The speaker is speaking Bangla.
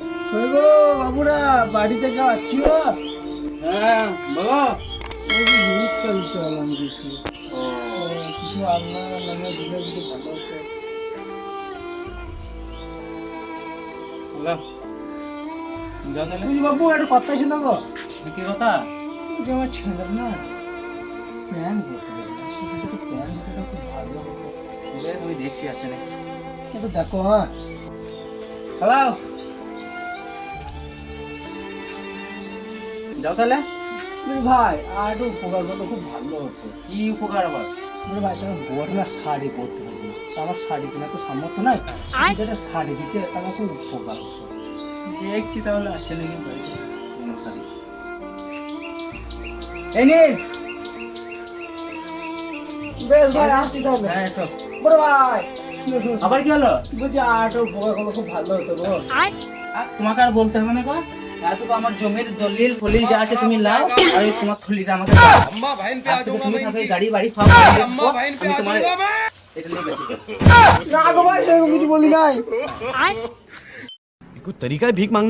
গো বাবুরা বাড়িতে কেউ আছিস হ্যাঁ বাবা চলছে আলাম কিছু কিছু দিলে ভালো হতো। একটা কথা ছিল গো? কি কথা? যে আমার ছেলের না প্যান করতে না প্যান খুব ভালো দেখছি আছে নাকি? দেখো হ্যাঁ। হ্যালো? যাও তাহলে। ভাই আর একটু উপকার করলে খুব ভালো হতো। কি উপকার আবার? ভাই তোমার বড় না শাড়ি পরতে হবে। আমার শাড়ি কেনা তো সামর্থ্য নাই। একটা শাড়ি দিতে আমার খুব উপকার হতো। দেখছি তাহলে আছে নাকি বাড়িতে শাড়ি। এই নিন বেশ ভাই আসি তাহলে। হ্যাঁ এসো। বড় ভাই আবার কি হলো? বলছি আর একটু উপকার করলে খুব ভালো হতো গো। আর তোমাকে আর বলতে হবে না গো? এত তো আমার জমির দলিল ফলিল যা আছে তুমি লাও আর এই তোমার থলিটা আমাকে দাও আজকে তো তুমি থাকো এই গাড়ি বাড়ি খাও আমি তোমার এটা নিয়ে বেঁচে যাবো। না গো ভাই সেরকম কিছু বলি নাই कुछ तरीका है भीख मांगने